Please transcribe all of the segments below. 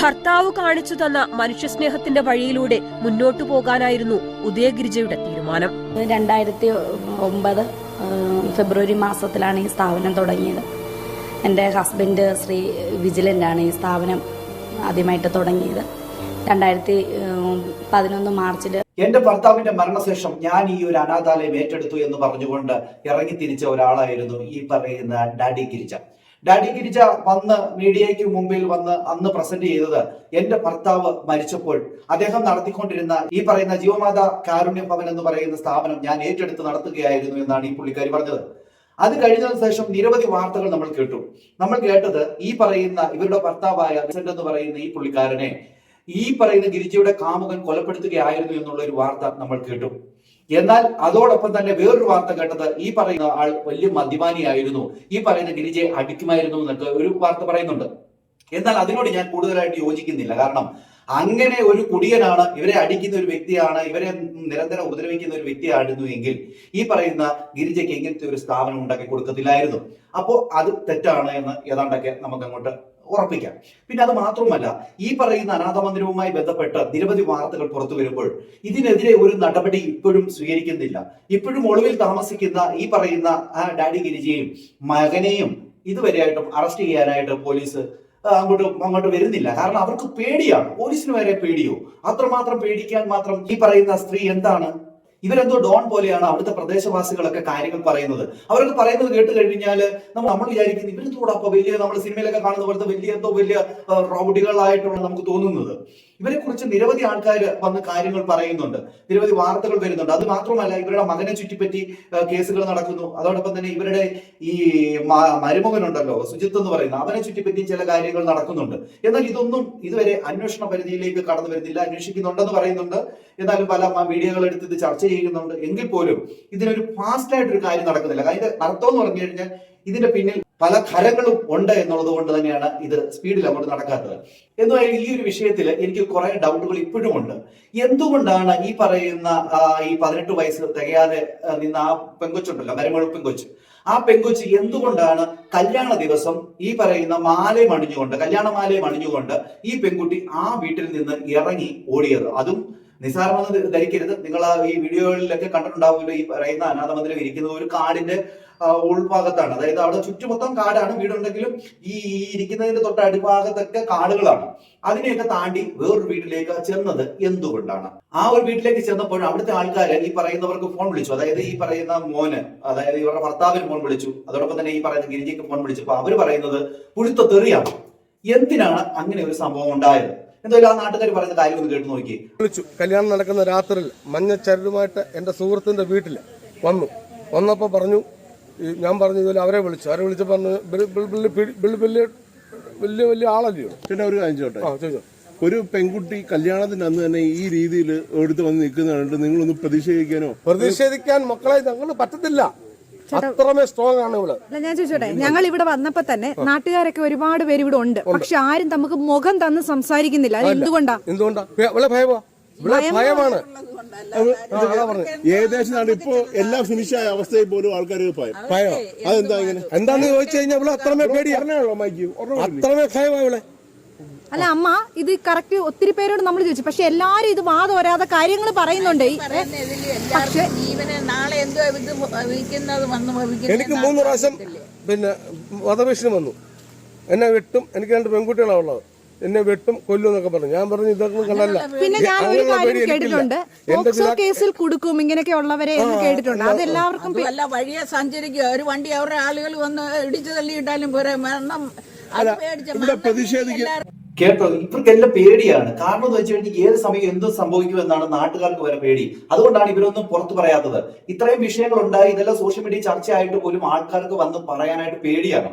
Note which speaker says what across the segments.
Speaker 1: ഭർത്താവ് കാണിച്ചു തന്ന മനുഷ്യസ്നേഹത്തിന്റെ വഴിയിലൂടെ മുന്നോട്ടു പോകാനായിരുന്നു ഉദയഗിരിജയുടെ തീരുമാനം.
Speaker 2: രണ്ടായിരത്തി ഒമ്പത് ഫെബ്രുവരി മാസത്തിലാണ് ഈ സ്ഥാപനം തുടങ്ങിയത്. എന്റെ ഹസ്ബൻഡ് ശ്രീ വിജിലന്റാണ് ഈ സ്ഥാപനം ആദ്യമായിട്ട് തുടങ്ങിയത്. രണ്ടായിരത്തി പതിനൊന്ന് മാർച്ചിൽ
Speaker 3: എന്റെ ഭർത്താവിന്റെ മരണശേഷം ഞാൻ ഈ ഒരു അനാഥാലയം ഏറ്റെടുത്തു എന്ന് പറഞ്ഞുകൊണ്ട് ഇറങ്ങി തിരിച്ച ഒരാളായിരുന്നു ഈ പറയുന്ന ഡാഡി ഗിരിജ. ഡാഡി ഗിരിജ വന്ന് മീഡിയയ്ക്ക് മുമ്പിൽ വന്ന് അന്ന് പ്രസന്റ് ചെയ്തത് എന്റെ ഭർത്താവ് മരിച്ചപ്പോൾ അദ്ദേഹം നടത്തിക്കൊണ്ടിരുന്ന ഈ പറയുന്ന ജീവമാത കാരുണ്യ ഭവൻ എന്ന് പറയുന്ന സ്ഥാപനം ഞാൻ ഏറ്റെടുത്ത് നടത്തുകയായിരുന്നു എന്നാണ് ഈ പുള്ളിക്കാരി പറഞ്ഞത്. അത് കഴിഞ്ഞതിന് ശേഷം നിരവധി വാർത്തകൾ നമ്മൾ കേട്ടു. നമ്മൾ കേട്ടത് ഈ പറയുന്ന ഇവരുടെ ഭർത്താവായ വിസന്റ് എന്ന് പറയുന്ന ഈ പുള്ളിക്കാരനെ ഈ പറയുന്ന ഗിരിജയുടെ കാമുകൻ കൊലപ്പെടുത്തുകയായിരുന്നു എന്നുള്ള ഒരു വാർത്ത നമ്മൾ കേട്ടു. എന്നാൽ അതോടൊപ്പം തന്നെ വേറൊരു വാർത്ത കേട്ടത് ഈ പറയുന്ന ആൾ വലിയ മദ്യപാനിയായിരുന്നു. ഈ പറയുന്ന ഗിരിജയെ അടിക്കുമായിരുന്നു എന്നൊക്കെ ഒരു വാർത്ത പറയുന്നുണ്ട്. എന്നാൽ അതിനോട് ഞാൻ കൂടുതലായിട്ട് യോജിക്കുന്നില്ല. കാരണം അങ്ങനെ ഒരു കുടിയനാണ് ഇവരെ അടിക്കുന്ന ഒരു വ്യക്തിയാണ് ഇവരെ നിരന്തരം ഉപദ്രവിക്കുന്ന ഒരു വ്യക്തിയായിരുന്നു എങ്കിൽ ഈ പറയുന്ന ഗിരിജയ്ക്ക് ഇങ്ങനത്തെ ഒരു സ്ഥാപനം ഉണ്ടാക്കി കൊടുക്കത്തില്ലായിരുന്നു. അപ്പോൾ അത് തെറ്റാണ് എന്ന് ഏതാണ്ടൊക്കെ നമുക്ക് അങ്ങോട്ട് ഉറപ്പിക്കാം. പിന്നെ അത് മാത്രമല്ല ഈ പറയുന്ന അനാഥ മന്ദിരവുമായി ബന്ധപ്പെട്ട് നിരവധി വാർത്തകൾ പുറത്തു വരുമ്പോൾ ഇതിനെതിരെ ഒരു നടപടി ഇപ്പോഴും സ്വീകരിക്കുന്നില്ല. ഇപ്പോഴും ഒളിവിൽ താമസിക്കുന്ന ഈ പറയുന്ന ആ ഡാഡി ഗിരിജയും മകനെയും ഇതുവരെയായിട്ടും അറസ്റ്റ് ചെയ്യാനായിട്ട് പോലീസ് അങ്ങോട്ട് അങ്ങോട്ട് വരുന്നില്ല. കാരണം അവർക്ക് പേടിയാണ്. പോലീസിന് വരെ പേടിയോ? അത്രമാത്രം പേടിക്കാൻ മാത്രം ഈ പറയുന്ന സ്ത്രീ എന്താണ് ഇവരെന്തോ ഡോൺ പോലെയാണ് അവിടുത്തെ പ്രദേശവാസികളൊക്കെ കാര്യങ്ങൾ പറയുന്നത്. അവരൊക്കെ പറയുന്നത് കേട്ട് കഴിഞ്ഞാൽ നമ്മൾ നമ്മൾ വിചാരിക്കുന്നത് ഇവരെന്തോടാ അപ്പൊ വലിയ നമ്മൾ സിനിമയിലൊക്കെ കാണുന്ന പോലത്തെ വലിയ എന്തോ വലിയ റോബോട്ടുകളായിട്ടാണ് നമുക്ക് തോന്നുന്നത്. ഇവരെ കുറിച്ച് നിരവധി ആൾക്കാർ വന്ന് കാര്യങ്ങൾ പറയുന്നുണ്ട്. നിരവധി വാർത്തകൾ വരുന്നുണ്ട്. അത് മാത്രമല്ല ഇവരുടെ മകനെ ചുറ്റിപ്പറ്റി കേസുകൾ നടക്കുന്നു. അതോടൊപ്പം തന്നെ ഇവരുടെ ഈ മരുമകനുണ്ടല്ലോ സുജിത്ത് എന്ന് പറയുന്നത് അവനെ ചുറ്റിപ്പറ്റി ചില കാര്യങ്ങൾ നടക്കുന്നുണ്ട്. എന്നാൽ ഇതൊന്നും ഇതുവരെ അന്വേഷണ പരിധിയിലേക്ക് കടന്നു വരുന്നില്ല അന്വേഷിക്കുന്നുണ്ടെന്ന് പറയുന്നുണ്ട്. എന്നാലും പല മീഡിയകൾ എടുത്ത് ഇത് ചർച്ച ചെയ്യുന്നുണ്ട്. എങ്കിൽ പോലും ഇതിനൊരു ഫാസ്റ്റ് ആയിട്ട് ഒരു കാര്യം നടക്കുന്നില്ല. അതിന്റെ അർത്ഥം എന്ന് പറഞ്ഞു കഴിഞ്ഞാൽ ഇതിന്റെ പിന്നിൽ പല ഖരങ്ങളും ഉണ്ട് എന്നുള്ളത് കൊണ്ട് തന്നെയാണ് ഇത് സ്പീഡിൽ അങ്ങോട്ട് നടക്കാത്തത്. എന്തായാലും ഈ ഒരു വിഷയത്തിൽ എനിക്ക് കുറെ ഡൗട്ടുകൾ ഇപ്പോഴും ഉണ്ട്. എന്തുകൊണ്ടാണ് ഈ പറയുന്ന ഈ പതിനെട്ട് വയസ്സ് തികയാതെ നിന്ന് നിന്ന ആ പെങ്കൊച്ചുണ്ടല്ലോ മരുമകൾ പെങ്കൊച്ച്. ആ പെങ്കൊച്ച് എന്തുകൊണ്ടാണ് കല്യാണ ദിവസം ഈ പറയുന്ന മാലയും അണിഞ്ഞുകൊണ്ട് കല്യാണ മാലയും അണിഞ്ഞുകൊണ്ട് ഈ പെൺകുട്ടി ആ വീട്ടിൽ നിന്ന് ഇറങ്ങി ഓടിയത്? അതും നിസ്സാരമെന്ന് ധരിക്കരുത്. നിങ്ങൾ ഈ വീഡിയോകളിലൊക്കെ കണ്ടിട്ടുണ്ടാവുമല്ലോ ഈ പറയുന്ന അനാഥ ഇരിക്കുന്ന ഒരു കാടിന്റെ ഉൾഭാഗത്താണ്. അതായത് അവിടെ ചുറ്റുമൊത്തം കാടാണ് വീടുണ്ടെങ്കിലും ഈ ഇരിക്കുന്നതിന്റെ തൊട്ട് അടിഭാഗത്തൊക്കെ കാടുകളാണ്. അതിനെയൊക്കെ താണ്ടി വേറൊരു വീട്ടിലേക്ക് ചെന്നത് എന്തുകൊണ്ടാണ്? ആ ഒരു വീട്ടിലേക്ക് ചെന്നപ്പോൾ അവിടുത്തെ ആൾക്കാർ ഈ പറയുന്നവർക്ക് ഫോൺ വിളിച്ചു. അതായത് ഈ പറയുന്ന മോന് അതായത് ഇവരുടെ ഭർത്താവിന് ഫോൺ വിളിച്ചു. അതോടൊപ്പം തന്നെ ഈ പറയുന്ന ഗിരിജയ്ക്ക് ഫോൺ വിളിച്ചു വിളിച്ചപ്പോൾ അവർ പറയുന്നത് പുഴുത്ത തെറിയാണ്. എന്തിനാണ് അങ്ങനെ ഒരു സംഭവം ഉണ്ടായത്? എന്തായാലും ആ നാട്ടുകാർ പറയുന്ന കാര്യം ഒന്ന് കേട്ട് നോക്കി
Speaker 4: വിളിച്ചു. കല്യാണം നടക്കുന്ന രാത്രിയിൽ മഞ്ഞ ചരടുമായിട്ട് എന്റെ സുഹൃത്തിന്റെ വീട്ടിൽ വന്നു. വന്നപ്പോൾ പറഞ്ഞു ഞാൻ പറഞ്ഞു ഇതുപോലെ അവരെ വിളിച്ചു. അവരെ വിളിച്ച് പറഞ്ഞു "ബിളി- ബിളി- ബിളി- ബിളി- ബിളി വലിയ വലിയ വലിയ ആളല്ലയോ?
Speaker 5: ചേട്ടാ ഒരു കാര്യം ചോട്ടെ?
Speaker 4: ആ ചോദിച്ചോ.
Speaker 5: ഒരു പെൺകുട്ടി കല്യാണത്തിന് അന്ന് തന്നെ ഈ രീതിയിൽ എടുത്ത് വന്ന് നിൽക്കുന്ന കണ്ട് നിങ്ങളൊന്ന് പ്രതിഷേധിക്കാനോ?
Speaker 4: പ്രതിഷേധിക്കാൻ മക്കളെ ഞങ്ങൾ പറ്റത്തില്ല. അത്രമേ സ്ട്രോങ് ആണ് ഇവൾ
Speaker 6: അല്ല ഞാൻ ചോദിച്ചോട്ടെ ഞങ്ങൾ ഇവിടെ വന്നപ്പോ തന്നെ നാട്ടുകാരൊക്കെ ഒരുപാട് പേര് ഇവിടെ ഉണ്ട്. പക്ഷെ ആരും നമുക്ക് മുഖം തന്ന് സംസാരിക്കുന്നില്ല. അത് എന്തുകൊണ്ടാ?
Speaker 4: എന്തുകൊണ്ടാ? ഭയ- ഇവളെ ഭയമാ ഇവളെ ഭയമാണ്.
Speaker 5: ഏകദേശം ഇപ്പോ എല്ലാം ഫിനിഷായ അവസ്ഥയിൽ പോലും ആൾക്കാർ ഭയം
Speaker 4: ഭയം
Speaker 5: അതെന്താ ഇങ്ങനെ?
Speaker 4: എന്താന്ന് ചോദിച്ചു കഴിഞ്ഞാൽ ഇവിടെ അത്രമേ
Speaker 5: പേടി
Speaker 4: അത്രമേ ഭയമാ ഇവളെ
Speaker 6: അല്ല അമ്മ ഇത് കറക്റ്റ് ഒത്തിരി പേരോട് നമ്മൾ ചോദിച്ചു. പക്ഷെ എല്ലാരും ഇത് വാദം വരാതെ കാര്യങ്ങൾ പറയുന്നുണ്ട്. പക്ഷെ
Speaker 7: ജീവനെ നാളെ എന്തോ
Speaker 4: എനിക്ക് മൂന്ന് പ്രാവശ്യം പിന്നെ വധഭീഷണി വന്നു. എന്നെ വെട്ടും. എനിക്ക് രണ്ട് പെൺകുട്ടികളാണ് ഉള്ളത്. എന്നെ വെട്ടും കൊല്ലും എന്നൊക്കെ പറഞ്ഞു. ഞാൻ പറഞ്ഞു ഇതൊന്നും കണ്ടല്ല
Speaker 6: പിന്നെ ഞാൻ ഒരു കാര്യം കേട്ടിട്ടുണ്ട്. പോക്സോ കേസിൽ കൊടുക്കും ഇങ്ങനെയൊക്കെ ഉള്ളവരെ എന്ന് കേട്ടിട്ടുണ്ട്. അത് എല്ലാവർക്കും പി-
Speaker 7: വഴിയെ സഞ്ചരിക്കുക. ഒരു വണ്ടി അവരുടെ ആളുകൾ വന്ന് ഇടിച്ചു തള്ളിയിട്ടാലും പോരെ. മരണം
Speaker 5: ഇവിടെ പ്രതിഷേധിക്ക
Speaker 3: കേട്ടോ? ഇവർക്കെല്ലാം പേടിയാണ്. കാരണം എന്ന് വെച്ച് ഏത് സമയം എന്തും സംഭവിക്കുമെന്നാണ് നാട്ടുകാർക്ക് വരെ പേടി. അതുകൊണ്ടാണ് ഇവരൊന്നും പുറത്തു പറയാത്തത്. ഇത്രയും വിഷയങ്ങൾ ഉണ്ടായി ഇതെല്ലാം സോഷ്യൽ മീഡിയ ചർച്ചയായിട്ട് പോലും ആൾക്കാർക്ക് വന്ന് പറയാനായിട്ട് പേടിയാണ്.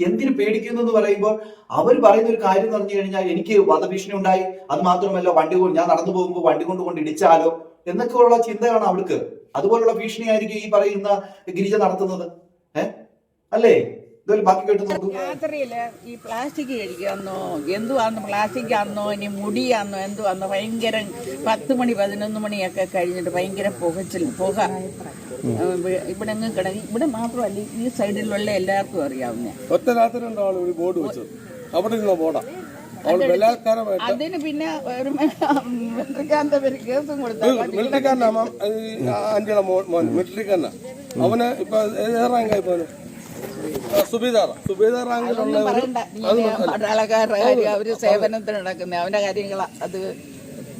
Speaker 3: എന്തിനു പേടിക്കുന്നു എന്ന് പറയുമ്പോൾ അവർ പറയുന്ന ഒരു കാര്യം എന്ന് പറഞ്ഞു കഴിഞ്ഞാൽ എനിക്ക് വധഭീഷണി ഉണ്ടായി. അത് മാത്രമല്ല വണ്ടി ഞാൻ നടന്നു പോകുമ്പോൾ വണ്ടി കൊണ്ട് കൊണ്ട് ഇടിച്ചാലോ? എന്നൊക്കെയുള്ള ചിന്തയാണ് അവൾക്ക് അതുപോലുള്ള ഭീഷണിയായിരിക്കും ഈ പറയുന്ന ഗിരിജ നടത്തുന്നത്. ഏഹ് അല്ലേ?
Speaker 7: രാത്രിയിൽ ഈ പ്ലാസ്റ്റിക് കഴിക്കാന്നോ എന്തുവാന്നോ പ്ലാസ്റ്റിക് ആന്നോ ഇനി മുടിയാന്നോ എന്തുവാന്നോ ഭയങ്കര പത്ത് മണി പതിനൊന്ന് മണിയൊക്കെ കഴിഞ്ഞിട്ട് ഭയങ്കര പുകച്ചിൽ പുക. ഇവിടെ- അങ്ങ് കിടങ്ങി ഇവിടെ മാത്രമല്ല ഈ സൈഡിലുള്ള എല്ലാവർക്കും അറിയാവുന്ന.
Speaker 4: ഒറ്റ രാത്രി ഒരു ബോർഡ് അവിടെ ബോർഡാ?
Speaker 7: അതിന് പിന്നെ ഒരു കേസും
Speaker 4: കൊടുത്തു അവന് ഇപ്പൊ ഏത് റാങ്കായി സുബീദാർ സുബീദാർ
Speaker 7: അവർ സേവനത്തിന് നടക്കുന്നത് അവന്റെ കാര്യങ്ങളാ. അത്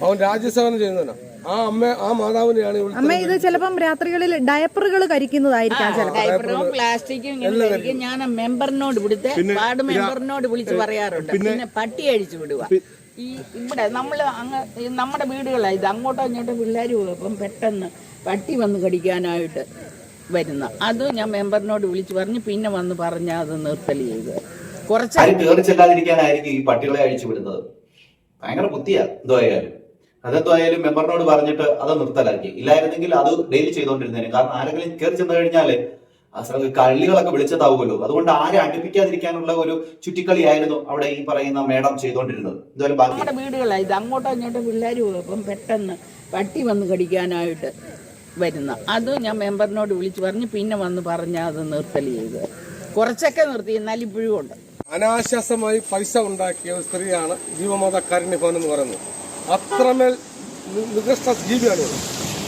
Speaker 4: അവൻ രാജ്യസേവനം ചെയ്യുന്നവനാ. ആ അമ്മ ആ മാതാവിനെയാണ്
Speaker 6: അമ്മ ഇത് ചിലപ്പം രാത്രികളിൽ ഡയപ്പറുകൾ കരിക്കുന്നതായിരിക്കാം ചിലപ്പോൾ
Speaker 7: ഡയപ്പറും പ്ലാസ്റ്റിക്കും ഞാൻ മെമ്പറിനോട് ഇവിടുത്തെ വാർഡ് മെമ്പറിനോട് വിളിച്ച് പറയാറുണ്ട്. പിന്നെ പട്ടി അഴിച്ചു വിടുക ഈ ഇവിടെ നമ്മൾ അങ്ങ് നമ്മുടെ വീടുകളാണ് ഇത്. അങ്ങോട്ടോ ഇങ്ങോട്ടോ പിള്ളേർ പോകും. പെട്ടെന്ന് പട്ടി വന്ന് കടിക്കാനായിട്ട് വരുന്ന. അത് ഞാൻ മെമ്പറിനോട് വിളിച്ചു പറഞ്ഞു പിന്നെ വന്ന് പറഞ്ഞ അത് നിർത്തൽ ചെയ്ത്. കുറച്ച്
Speaker 3: കയറി ചെല്ലാതിരിക്കാനായിരിക്കും ഈ പട്ടികളെ അഴിച്ചു വിടുന്നത്. ഭയങ്കര ബുദ്ധിയാ എന്തായാലും ആയാലും മെമ്പറിനോട് പറഞ്ഞിട്ട് അത് നിർത്തലാക്കി. ഇല്ലായിരുന്നെങ്കിൽ അത് ഡെയിലി ചെയ്തുകൊണ്ടിരുന്നേനെ കാരണം ആരെങ്കിലും കയറി ചെന്ന് കഴിഞ്ഞാൽ ആ കള്ളികളൊക്കെ വിളിച്ചതാവുമല്ലോ. അതുകൊണ്ട് ആരെ അടുപ്പിക്കാതിരിക്കാനുള്ള ഒരു ചുറ്റിക്കളിയായിരുന്നു അവിടെ ഈ പറയുന്ന മേഡം ചെയ്തുകൊണ്ടിരുന്നത് എന്തായാലും ബാക്കി
Speaker 7: വീടുകളാണ് ഇത്. അങ്ങോട്ടോ ഇങ്ങോട്ടോ പിള്ളേർ പോകും. പെട്ടെന്ന് പട്ടി വന്ന് കടിക്കാനായിട്ട് വരുന്ന. അത് ഞാൻ മെമ്പറിനോട് വിളിച്ചു പറഞ്ഞ് പിന്നെ വന്ന് പറഞ്ഞ അത് നിർത്തൽ ചെയ്ത്. കുറച്ചൊക്കെ നിർത്തി എന്നാൽ ഇപ്പോഴും ഉണ്ട്.
Speaker 4: അനാശ്വാസമായി പൈസ ഉണ്ടാക്കിയ ഒരു സ്ത്രീയാണ് ജീവമാത എന്ന് പറയുന്നത്. അത്രമേൽ നികൃഷ്ട ജീവിയാണ്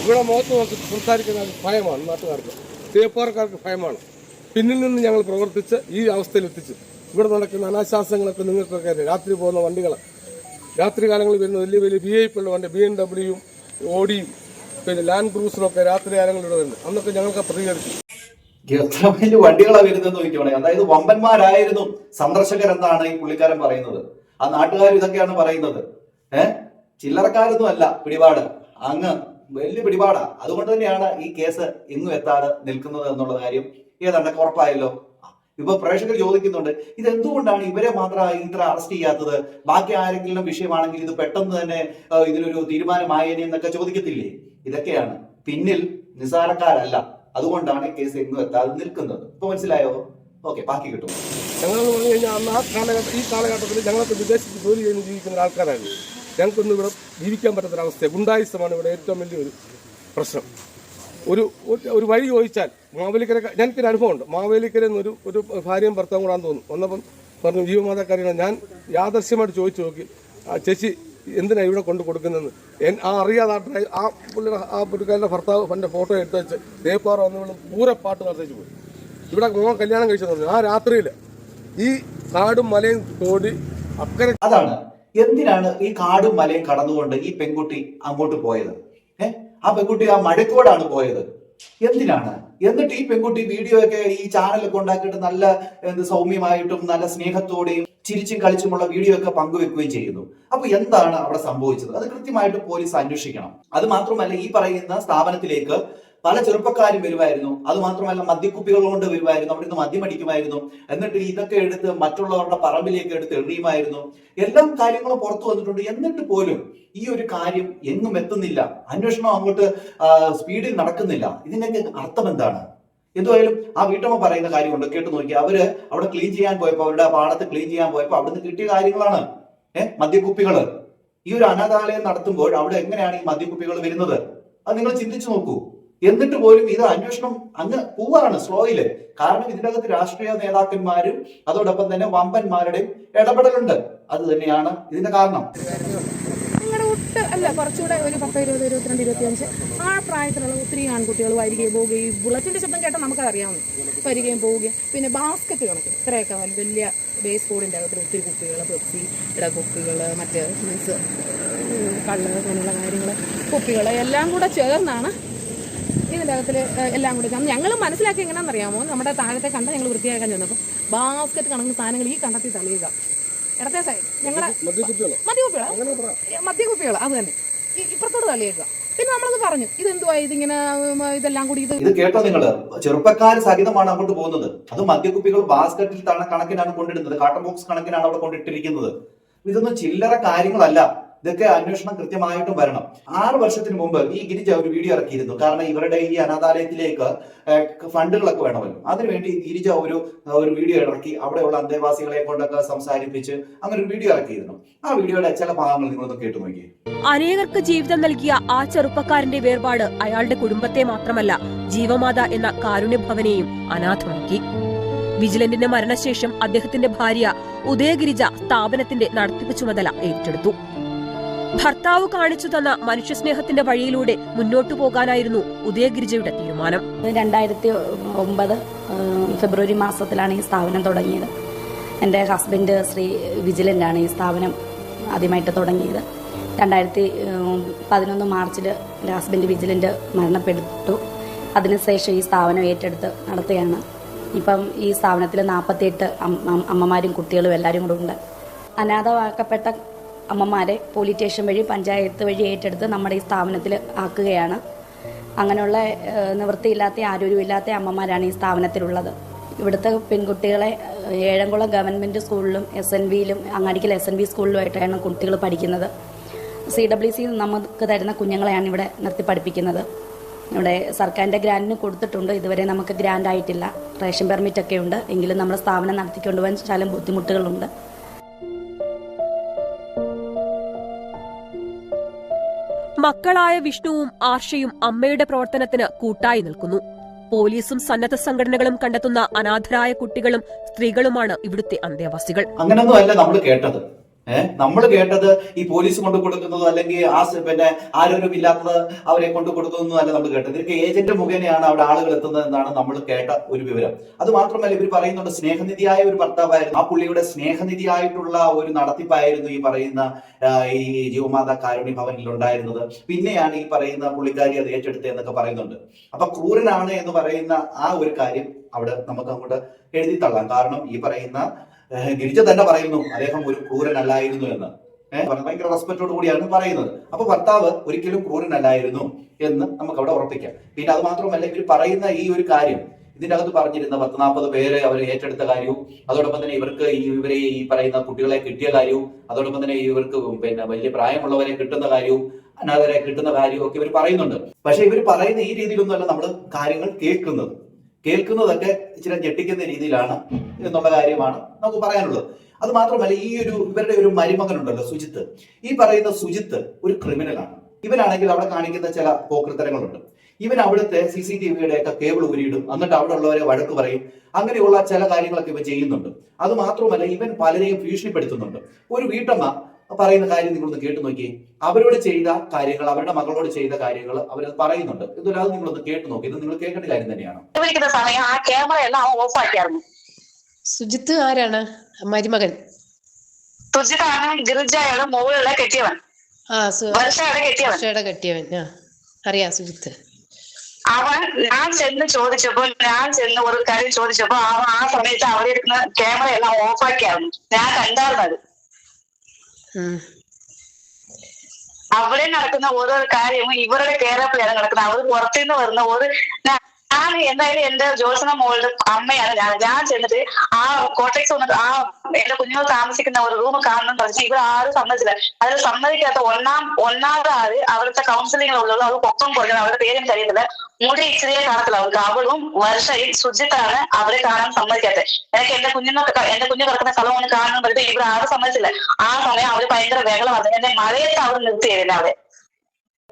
Speaker 4: ഇവിടെ മുഖത്ത് നോക്കി സംസാരിക്കുന്ന ഭയമാണ് നാട്ടുകാർക്ക്. തേപ്പാർക്കാർക്ക് ഭയമാണ്. പിന്നിൽ നിന്ന് ഞങ്ങൾ പ്രവർത്തിച്ച് ഈ അവസ്ഥയിൽ എത്തിച്ചു. ഇവിടെ നടക്കുന്ന അനാശ്വാസങ്ങളൊക്കെ നിങ്ങൾക്കൊക്കെ അറിയാം. രാത്രി പോകുന്ന വണ്ടികൾ രാത്രി കാലങ്ങളിൽ വരുന്ന വലിയ വലിയ വി ഐ പിള്ള വണ്ടി ബി എം ഡബ്ല്യൂയും ഓഡിയും പിന്നെ ലാൻഡ് ക്രൂസറും ഒക്കെ രാത്രി കാലങ്ങളിലൂടെ വരുന്നത് അന്നൊക്കെ ഞങ്ങൾക്ക് പ്രതികരിച്ചു.
Speaker 3: എത്ര വലിയ വണ്ടികളാണ് വരുന്നത് നോക്കിക്കോണേ അതായത് വമ്പന്മാരായിരുന്നു സന്ദർശകർ എന്നാണ് ഈ പുള്ളിക്കാരൻ പറയുന്നത്. ആ നാട്ടുകാർ ഇതൊക്കെയാണ് പറയുന്നത്. ഏഹ് ചില്ലറക്കാരൊന്നും അല്ല പിടിപാട്. അങ്ങ് വലിയ പിടിപാടാ. അതുകൊണ്ട് തന്നെയാണ് ഈ കേസ് എങ്ങും എത്താതെ നിൽക്കുന്നത് എന്നുള്ള കാര്യം ഏതാണ്ടൊക്കെ ഉറപ്പായല്ലോ. ഇപ്പൊ പ്രേക്ഷകർ ചോദിക്കുന്നുണ്ട് ഇത് എന്തുകൊണ്ടാണ് ഇവരെ മാത്രം ഇത്ര അറസ്റ്റ് ചെയ്യാത്തത്? ബാക്കി ആരെങ്കിലും വിഷയമാണെങ്കിൽ ഇത് പെട്ടെന്ന് തന്നെ ഇതിലൊരു തീരുമാനമായേനെ എന്നൊക്കെ ചോദിക്കത്തില്ലേ? ഇതൊക്കെയാണ്. പിന്നിൽ നിസാരക്കാരല്ല. അതുകൊണ്ടാണ് കേസ് എങ്ങും എത്താതെ നിൽക്കുന്നത്. ഇപ്പൊ മനസ്സിലായോ? ഓക്കെ ബാക്കി കിട്ടും.
Speaker 4: ഞങ്ങൾ പറഞ്ഞു കഴിഞ്ഞാൽ അന്ന് ആ കാലഘട്ടം ഈ കാലഘട്ടത്തിൽ ഞങ്ങളൊക്കെ വിദേശത്ത് ജോലി ചെയ്ത് ജീവിക്കുന്ന ആൾക്കാരായിരുന്നു. ഞങ്ങൾക്കൊന്നും ഇവിടെ ജീവിക്കാൻ പറ്റാത്തൊരവസ്ഥ ഗുണ്ടായുസമാണ് ഇവിടെ ഏറ്റവും വലിയൊരു പ്രശ്നം. ഒരു ഒരു- വഴി ചോദിച്ചാൽ മാവേലിക്കര ഞങ്ങൾക്കൊരു അനുഭവമുണ്ട്. മാവേലിക്കര എന്നൊരു ഒരു ഭാര്യയും ഭർത്താവും കൂടാന്ന് തോന്നുന്നു. വന്നപ്പം പറഞ്ഞു ജീവമാതാക്കാരിയാണ്. ഞാൻ യാദർശ്യമായിട്ട് ചോദിച്ചു നോക്കി ചേച്ചി എന്തിനാണ് ഇവിടെ കൊണ്ട് കൊടുക്കുന്നതെന്ന്? ആ അറിയാതെ ആ പുള്ളിയുടെ ആ പുള്ളിക്കാരുടെ ഭർത്താവ് എന്റെ ഫോട്ടോ എടുത്ത് വെച്ച് ദേപ്പാറ വന്ന് പൂരെ പാട്ട് നടത്തിച്ച് പോയി. ഇവിടെ മോൻ കല്യാണം പറഞ്ഞു. ആ രാത്രിയിൽ ഈ കാടും മലയും തോടി അക്കരെ
Speaker 3: അതാണ്. എന്തിനാണ് ഈ കാടും മലയും കടന്നുകൊണ്ട് ഈ പെൺകുട്ടി അങ്ങോട്ട് പോയത്? ഏ? ആ പെൺകുട്ടി ആ മഴക്കോടാണ് പോയത്. എന്തിനാണ്? എന്നിട്ട് ഈ പെൺകുട്ടി വീഡിയോ ഒക്കെ ഈ ചാനലൊക്കെ ഉണ്ടാക്കിയിട്ട് നല്ല എന്ത് സൗമ്യമായിട്ടും നല്ല സ്നേഹത്തോടെയും ചിരിച്ചും കളിച്ചുമുള്ള വീഡിയോ ഒക്കെ പങ്കുവെക്കുകയും ചെയ്യുന്നു. അപ്പൊ എന്താണ് അവിടെ സംഭവിച്ചത്? അത് കൃത്യമായിട്ട് പോലീസ് അന്വേഷിക്കണം. അത് മാത്രമല്ല ഈ പറയുന്ന സ്ഥാപനത്തിലേക്ക് പല ചെറുപ്പക്കാരും വരുമായിരുന്നു. അത് മാത്രമല്ല മദ്യക്കുപ്പികൾ കൊണ്ട് വരുമായിരുന്നു. അവിടെ നിന്ന് മദ്യം അടിക്കുമായിരുന്നു. എന്നിട്ട് ഇതൊക്കെ എടുത്ത് മറ്റുള്ളവരുടെ പറമ്പിലേക്ക് എടുത്ത് എറിയുമായിരുന്നു. എല്ലാം കാര്യങ്ങളും പുറത്തു വന്നിട്ടുണ്ട്. എന്നിട്ട് പോലും ഈ ഒരു കാര്യം എങ്ങും എത്തുന്നില്ല. അന്വേഷണം അങ്ങോട്ട് സ്പീഡിൽ നടക്കുന്നില്ല. ഇതിനൊക്കെ അർത്ഥം എന്താണ്? എന്തുമായാലും ആ വീട്ടമ്മ പറയുന്ന കാര്യമുണ്ട്. കേട്ട് നോക്കി അവർ അവിടെ ക്ലീൻ ചെയ്യാൻ പോയപ്പോ അവരുടെ പാടത്ത് ക്ലീൻ ചെയ്യാൻ പോയപ്പോ അവിടുന്ന് കിട്ടിയ കാര്യങ്ങളാണ്. ഏഹ് മദ്യക്കുപ്പികൾ ഈ ഒരു അനാഥാലയം നടത്തുമ്പോൾ അവിടെ എങ്ങനെയാണ് ഈ മദ്യക്കുപ്പികൾ വരുന്നത്? അത് നിങ്ങൾ ചിന്തിച്ചു നോക്കൂ. എന്നിട്ട് പോലും ഇത് അന്വേഷണം അങ്ങ് പോവാണ് സ്ലോയിൽ. കാരണം ഇതിനകത്ത് രാഷ്ട്രീയ നേതാക്കന്മാരും അതോടൊപ്പം തന്നെ വമ്പന്മാരുടെയും ഇടപെടലുണ്ട്. അത് തന്നെയാണ് ഇതിന്റെ കാരണം.
Speaker 6: ഒട്ട് അല്ല കുറച്ചുകൂടെ ഒരു പത്ത് ഇരുപത് ഇരുപത്തിരണ്ട് ഇരുപത്തിയഞ്ച് ആ പ്രായത്തിലുള്ള ഒത്തിരി ആൺകുട്ടികൾ വരികയും പോവുകയും ബുള്ളറ്റിന്റെ ശബ്ദം കേട്ടാൽ നമുക്കറിയാവുന്നു വരികയും പോവുകയും. പിന്നെ ബാസ്ക്കറ്റ് കണക്ക്. ഇത്രയൊക്കെ വലിയ ബേസ് ബോർഡിന്റെ അകത്ത് ഒത്തിരി കുപ്പികൾ പെപ്സി ഇട കുപ്പികൾ മറ്റ് മീൻസ് കള്ള് അങ്ങനെയുള്ള കാര്യങ്ങൾ കുപ്പികൾ എല്ലാം കൂടെ ചേർന്നാണ് ഇതിന്റെ അകത്തിൽ എല്ലാം കൂടി ഞങ്ങൾ മനസ്സിലാക്കി എങ്ങനെയാണെന്നറിയാമോ നമ്മുടെ താഴത്തെ കണ്ട ഞങ്ങൾ വൃത്തിയാക്കാൻ ചെന്നപ്പോൾ ബാസ്ക്കറ്റ് കണക്കുന്ന സാധനങ്ങൾ ഈ കണ്ടത്തിൽ തള്ളിയുക ഇടത്തെ സൈഡ് ഞങ്ങളുടെ മദ്യകുപ്പികൾ മദ്യകുപ്പികൾ അത് തന്നെ. ഇപ്പുറത്തോട് തള്ളിയേക്കുക. പിന്നെ നമ്മളത് പറഞ്ഞു ഇതെന്തുവാ ഇതിങ്ങനെ ഇതെല്ലാം കൂടി ഇത്?
Speaker 3: ഇത് കേട്ടോ നിങ്ങൾ. ചെറുപ്പക്കാർ സഹിതമാണ് അങ്ങോട്ട് പോകുന്നത്. അത് മദ്യക്കുപ്പികൾ ബാസ്ക്കറ്റിൽ കണക്കിനാണ് കൊണ്ടിടുന്നത്. കാട്ടൺ ബോക്സ് കണക്കിനാണ് അവിടെ കൊണ്ടിട്ടിരിക്കുന്നത്. ഇതൊന്നും ചില്ലറ കാര്യങ്ങളല്ല. ഇതൊക്കെ അന്വേഷണം കൃത്യമായിട്ടും വരണം. ആറ് വർഷത്തിന് മുമ്പ് ഈ ഗിരിജ ഒരു വീഡിയോ ഇറക്കിയിരുന്നു. കാരണം ഇവരുടെ ഈ അനാഥാലയത്തിലേക്ക് ഫണ്ടുകളൊക്കെ വേണമല്ലോ. അതിനുവേണ്ടി ഗിരിജ ഒരു ഒരു വീഡിയോ ഇറക്കി അവിടെയുള്ള അന്തേവാസികളെ കൊണ്ടൊക്കെ സംസാരിപ്പിച്ച് അങ്ങനെ ഒരു വീഡിയോ ഇറക്കിയിരുന്നു. ആ വീഡിയോയുടെ ചില ഭാഗങ്ങൾ നിങ്ങളൊന്ന് കേട്ടു നോക്കിയേ.
Speaker 1: അനേകർക്ക് ജീവിതം നൽകിയ ആ ചെറുപ്പക്കാരന്റെ വേർപാട് അയാളുടെ കുടുംബത്തെ മാത്രമല്ല ജീവമാത എന്ന കാരുണ്യഭവനെയും അനാഥമാക്കി. വിജിലന്റിന്റെ മരണശേഷം അദ്ദേഹത്തിന്റെ ഭാര്യ ഉദയഗിരിജ സ്ഥാപനത്തിന്റെ നടത്തിപ്പ് ചുമതല ഏറ്റെടുത്തു. ഭർത്താവ് കാണിച്ചു തന്ന മനുഷ്യസ്നേഹത്തിന്റെ വഴിയിലൂടെ മുന്നോട്ടു പോകാനായിരുന്നു ഉദയഗിരിജയുടെ തീരുമാനം.
Speaker 2: രണ്ടായിരത്തി ഒമ്പത് ഫെബ്രുവരി മാസത്തിലാണ് ഈ സ്ഥാപനം തുടങ്ങിയത്. എന്റെ ഹസ്ബൻഡ് ശ്രീ വിജിലന്റാണ് ഈ സ്ഥാപനം ആദ്യമായിട്ട് തുടങ്ങിയത്. രണ്ടായിരത്തി പതിനൊന്ന് മാർച്ചിൽ എന്റെ ഹസ്ബൻഡ് വിജിലന്റ് മരണപ്പെട്ടു. അതിനുശേഷം ഈ സ്ഥാപനം ഏറ്റെടുത്ത് നടത്തുകയാണ്. ഇപ്പം ഈ സ്ഥാപനത്തിൽ നാൽപ്പത്തിയെട്ട് അമ്മമാരും കുട്ടികളും എല്ലാവരും കൂടെ ഉണ്ട്. അനാഥമാക്കപ്പെട്ട അമ്മമാരെ പോലീസ് സ്റ്റേഷൻ വഴി പഞ്ചായത്ത് വഴി ഏറ്റെടുത്ത് നമ്മുടെ ഈ സ്ഥാപനത്തിൽ ആക്കുകയാണ്. അങ്ങനെയുള്ള നിവൃത്തിയില്ലാത്ത ആരോഗ്യമില്ലാത്ത അമ്മമാരാണ് ഈ സ്ഥാപനത്തിലുള്ളത്. ഇവിടുത്തെ പെൺകുട്ടികളെ ഏഴംകുളം ഗവൺമെന്റ് സ്കൂളിലും എസ് എൻ വിയിലും അങ്ങാടിക്കൽ എസ് എൻ വി സ്കൂളിലുമായിട്ടാണ് കുട്ടികൾ പഠിക്കുന്നത്. സി ഡബ്ല്യു സി നമുക്ക് തരുന്ന കുഞ്ഞുങ്ങളെയാണ് ഇവിടെ നിർത്തി പഠിപ്പിക്കുന്നത്. ഇവിടെ സർക്കാരിന്റെ ഗ്രാന്റിന് കൊടുത്തിട്ടുണ്ട്. ഇതുവരെ നമുക്ക് ഗ്രാൻഡ് ആയിട്ടില്ല. റേഷൻ പെർമിറ്റ് ഒക്കെ ഉണ്ട്. എങ്കിലും നമ്മുടെ സ്ഥാപനം നടത്തിക്കൊണ്ടുപോകാൻ ചാലും ബുദ്ധിമുട്ടുകളുണ്ട്.
Speaker 1: മക്കളായ വിഷ്ണുവും ആർഷയും അമ്മയുടെ പ്രവർത്തനത്തിന് കൂട്ടായി നിൽക്കുന്നു. പോലീസും സന്നദ്ധ സംഘടനകളും കണ്ടെത്തുന്ന അനാഥരായ കുട്ടികളും സ്ത്രീകളുമാണ് ഇവിടുത്തെ അന്തേവാസികൾ.
Speaker 3: അങ്ങനെയൊന്നും അല്ല നമ്മൾ കേട്ടത്. നമ്മൾ കേട്ടത് ഈ പോലീസ് കൊണ്ടു കൊടുക്കുന്നതോ അല്ലെങ്കിൽ ആ പിന്നെ ആരോഗ്യം ഇല്ലാത്തത് അവരെ കൊണ്ടു കൊടുക്കുന്നതും അല്ല നമ്മൾ കേട്ടത്. ഇതൊക്കെ ഏജന്റ് മുഖേനയാണ് അവിടെ ആളുകൾ എത്തുന്നത് എന്നാണ് നമ്മൾ കേട്ട ഒരു വിവരം. അത് മാത്രമല്ല ഇവർ പറയുന്നുണ്ട് സ്നേഹനിധിയായ ഒരു ഭർത്താവായിരുന്നു. ആ പുള്ളിയുടെ സ്നേഹനിധിയായിട്ടുള്ള ഒരു നടത്തിപ്പായിരുന്നു ഈ പറയുന്ന ഈ ജീവമാതാ കാരുണ്യ ഭവനിൽ ഉണ്ടായിരുന്നത്. പിന്നെയാണ് ഈ പറയുന്ന പുള്ളിക്കാരി അത് ഏറ്റെടുത്തതെന്നൊക്കെ പറയുന്നുണ്ട്. അപ്പൊ ക്രൂരനാണ് എന്ന് പറയുന്ന ആ ഒരു കാര്യം അവിടെ നമുക്ക് അങ്ങോട്ട് എഴുതി തള്ളാം. കാരണം ഈ പറയുന്ന ഗിരിജ തന്നെ പറയുന്നു അദ്ദേഹം ഒരു ക്രൂരനല്ലായിരുന്നു എന്ന്. ഭയങ്കര റെസ്പെക്റ്റോട് കൂടിയാണ് പറയുന്നത്. അപ്പൊ ഭർത്താവ് ഒരിക്കലും ക്രൂരനല്ലായിരുന്നു എന്ന് നമുക്ക് അവിടെ ഉറപ്പിക്കാം. പിന്നെ അത് മാത്രമല്ല ഇവർ പറയുന്ന ഈ ഒരു കാര്യം ഇതിന്റെ അകത്ത് പറഞ്ഞിരുന്ന പത്ത് നാൽപ്പത് പേര് അവർ ഏറ്റെടുത്ത കാര്യവും അതോടൊപ്പം തന്നെ ഇവർക്ക് ഈ ഇവരെ ഈ പറയുന്ന കുട്ടികളെ കിട്ടിയ കാര്യവും അതോടൊപ്പം തന്നെ ഇവർക്ക് പിന്നെ വലിയ പ്രായമുള്ളവരെ കിട്ടുന്ന കാര്യവും അനാഥരെ കിട്ടുന്ന കാര്യവും ഒക്കെ ഇവർ പറയുന്നുണ്ട്. പക്ഷെ ഇവർ പറയുന്ന ഈ രീതിയിലൊന്നുമല്ല നമ്മൾ കാര്യങ്ങൾ കേൾക്കുന്നത്. കേൾക്കുന്നതൊക്കെ ഇച്ചിരി ഞെട്ടിക്കുന്ന രീതിയിലാണ്. എന്നുള്ള കാര്യമാണ് നമുക്ക് പറയാനുള്ളത്. അത് മാത്രമല്ല ഈ ഒരു ഇവരുടെ ഒരു മരുമകനുണ്ടല്ലോ സുജിത്ത്. ഈ പറയുന്ന സുജിത്ത് ഒരു ക്രിമിനലാണ് ഇവനാണെങ്കിൽ അവിടെ കാണിക്കുന്ന ചില പോക്കൃത്തരങ്ങളുണ്ട്. ഇവൻ അവിടുത്തെ സി സി ടി വിയുടെ ഒക്കെ കേബിൾ ഊരിയിടും. എന്നിട്ട് അവിടെ ഉള്ളവരെ വഴക്ക് പറയും. അങ്ങനെയുള്ള ചില കാര്യങ്ങളൊക്കെ ഇവ ചെയ്യുന്നുണ്ട്. അത് മാത്രമല്ല ഇവൻ പലരെയും ഭീഷണിപ്പെടുത്തുന്നുണ്ട്. ഒരു വീട്ടമ്മ പറയുന്ന കാര്യം നിങ്ങളൊന്ന് കേട്ടു നോക്കിയേ. അവരോട് ചെയ്ത കാര്യങ്ങൾ അവരുടെ മകളോട് ചെയ്ത കാര്യങ്ങൾ അവരത് പറയുന്നുണ്ട്. ഇതൊരാൾ നിങ്ങളൊന്ന് കേട്ടു നോക്കി ഇത് നിങ്ങൾ കേൾക്കേണ്ട കാര്യം തന്നെയാണ്.
Speaker 8: സമയം ആ ക്യാമറ എല്ലാം ഓഫ് ആക്കിയായിരുന്നു.
Speaker 9: സുജിത്ത് ആരാണ്? മരുമകൻ.
Speaker 8: സുജിത്താണ് ഗിരിജയാണ് മുകളിലെ കെട്ടിയവൻ.
Speaker 9: ആ
Speaker 8: സുഷയുടെ കെട്ടിയവൻ.
Speaker 9: ആ അറിയാം സുജിത്ത്.
Speaker 8: അവൻ ഞാൻ ചെന്ന് ചോദിച്ചപ്പോ ഞാൻ ചെന്ന് ഒരു കാര്യം ചോദിച്ചപ്പോ അവൻ ആ സമയത്ത് അവിടെ ഇരുന്ന് ക്യാമറ എല്ലാം ഓഫ് ആക്കിയായിരുന്നു. ഞാൻ കണ്ടായിരുന്നത്. അവിടെ നടക്കുന്ന ഓരോ കാര്യവും ഇവരുടെ കേരളത്തിലാണ് നടക്കുന്നത്. അവർ പുറത്തുനിന്ന് വരുന്ന ഒരു ഞാൻ എന്തായാലും എന്റെ ജോത്സന മോളുടെ അമ്മയാണ്. ഞാൻ ഞാൻ ചെന്നിട്ട് ആ കോട്ടക്സ് വന്നിട്ട് ആ എന്റെ കുഞ്ഞുങ്ങൾ താമസിക്കുന്ന ഒരു റൂം കാണണം പറഞ്ഞു ഇവർ ആരും സമ്മതിച്ചില്ല. അതിൽ സമ്മതിക്കാത്ത ഒന്നാം ഒന്നാമത് ആൾ അവിടുത്തെ ഉള്ളത് അവർ പൊക്കം കുറഞ്ഞത് അവരുടെ പേരും കഴിയുന്നത് മുടി ഇച്ചിരിയെ കാണത്തില്ല. അവർക്ക് അവളും വർഷയും ശുചിത്താണ് അവരെ കാണാൻ സമ്മതിക്കാത്തത്. എനിക്ക് എന്റെ കുഞ്ഞുങ്ങൾക്ക് എന്റെ കുഞ്ഞു കിടക്കുന്ന സ്ഥലം ഒന്ന് കാണണം പറഞ്ഞിട്ട് ഇവർ ആരും സമ്മതിച്ചില്ല. ആ സമയം അവർ ഭയങ്കര ബഹളം വന്നു എന്നെ മഴയത്ത് അവർ നിർത്തിയായിരുന്നു അവരെ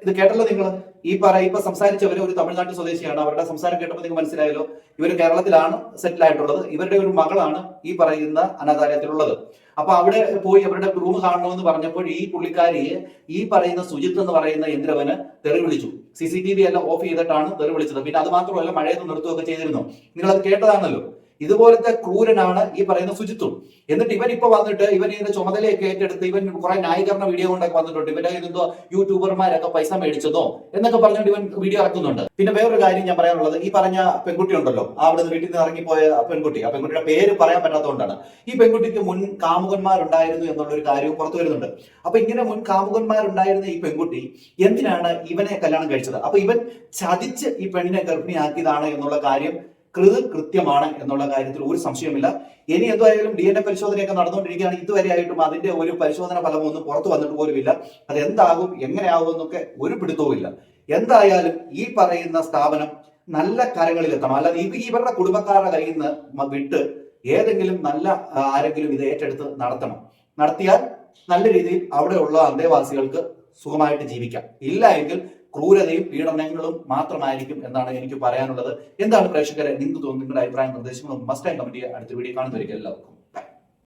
Speaker 3: ഇത് കേട്ടല്ലോ നിങ്ങൾ. ഈ പറയ ഇപ്പൊ സംസാരിച്ചവര് ഒരു തമിഴ്നാട്ടിൽ സ്വദേശിയാണ്. അവരുടെ സംസാരം കേട്ടപ്പോൾ നിങ്ങൾക്ക് മനസ്സിലായല്ലോ. ഇവർ കേരളത്തിലാണ് സെറ്റിൽ ആയിട്ടുള്ളത്. ഇവരുടെ ഒരു മകളാണ് ഈ പറയുന്ന അനാഥാലയത്തിലുള്ളത്. അപ്പൊ അവിടെ പോയി അവരുടെ റൂം കാണണമെന്ന് പറഞ്ഞപ്പോൾ ഈ പുള്ളിക്കാരിയെ ഈ പറയുന്ന സുജിത്ത് എന്ന് പറയുന്ന ഇന്ദ്രവന് തെറി വിളിച്ചു. സി സി ടി വി എല്ലാം ഓഫ് ചെയ്തിട്ടാണ് തെറി വിളിച്ചത്. പിന്നെ അത് മാത്രമല്ല മഴയത്ത് നിർത്തുകയൊക്കെ ചെയ്തിരുന്നു. നിങ്ങൾ അത് കേട്ടതാണല്ലോ. ഇതുപോലത്തെ ക്രൂരനാണ് ഈ പറയുന്ന ശുചിത്വം എന്നിട്ട് ഇവൻ ഇപ്പൊ വന്നിട്ട് ഇവൻ ഇതിന്റെ ചുമതലയൊക്കെ ഏറ്റെടുത്ത് ഇവൻ കുറെ ന്യായീകരണ വീഡിയോ കൊണ്ടൊക്കെ വന്നിട്ടുണ്ട്. ഇവന്റെ എന്തോ യൂട്യൂബർമാരൊക്കെ പൈസ മേടിച്ചതോ എന്നൊക്കെ പറഞ്ഞുകൊണ്ട് ഇവൻ വീഡിയോ ഇറക്കുന്നുണ്ട്. പിന്നെ വേറൊരു കാര്യം ഞാൻ പറയാനുള്ളത് ഈ പറഞ്ഞ പെൺകുട്ടി ഉണ്ടല്ലോ അവിടെ നിന്ന് വീട്ടിൽ നിന്ന് ഇറങ്ങിപ്പോയ പെൺകുട്ടി ആ പെൺകുട്ടിയുടെ പേര് പറയാൻ പറ്റാത്തതുകൊണ്ടാണ്. ഈ പെൺകുട്ടിക്ക് മുൻ കാമുകന്മാരുണ്ടായിരുന്നു എന്നുള്ള ഒരു കാര്യവും പുറത്തു വരുന്നുണ്ട്. അപ്പൊ ഇങ്ങനെ മുൻ കാമുകന്മാരുണ്ടായിരുന്ന ഈ പെൺകുട്ടി എന്തിനാണ് ഇവനെ കല്യാണം കഴിച്ചത്? അപ്പൊ ഇവൻ ചതിച്ച് ഈ പെണ്ണിനെ ഗർഭിണിയാക്കിയതാണ് എന്നുള്ള കാര്യം കൃത് കൃത്യമാണ് എന്നുള്ള കാര്യത്തിൽ ഒരു സംശയമില്ല ഇനി എന്തായാലും ഡി എൻ എ പരിശോധനയൊക്കെ നടന്നുകൊണ്ടിരിക്കുകയാണ്. ഇതുവരെ ആയിട്ടും അതിന്റെ ഒരു പരിശോധന ഫലം ഒന്നും പുറത്തു വന്നിട്ട് പോലുമില്ല. അത് എന്താകും എങ്ങനെയാകും എന്നൊക്കെ ഒരു പിടുത്തവും ഇല്ല. എന്തായാലും ഈ പറയുന്ന സ്ഥാപനം നല്ല കരങ്ങളിൽ എത്തണം അല്ലാതെ ഈ ഇവരുടെ കുടുംബക്കാരുടെ കയ്യിൽ നിന്ന് വിട്ട് ഏതെങ്കിലും നല്ല ആരെങ്കിലും ഇത് ഏറ്റെടുത്ത് നടത്തണം. നടത്തിയാൽ നല്ല രീതിയിൽ അവിടെയുള്ള അന്തേവാസികൾക്ക് സുഖമായിട്ട് ജീവിക്കാം. ഇല്ല എങ്കിൽ ക്രൂരതയും പീഡനങ്ങളും മാത്രമായിരിക്കും എന്നാണ് എനിക്ക് പറയാനുള്ളത്. എന്താണ് പ്രേക്ഷകരെ നിങ്ങൾക്ക് തോന്നുന്നു നിങ്ങളുടെ അഭിപ്രായം നിർദ്ദേശങ്ങളും മസ്റ്റ് ആൻഡ് കമന്റ് അടുത്ത വീഡിയോ കാണുന്നവരിക്കും എല്ലാവർക്കും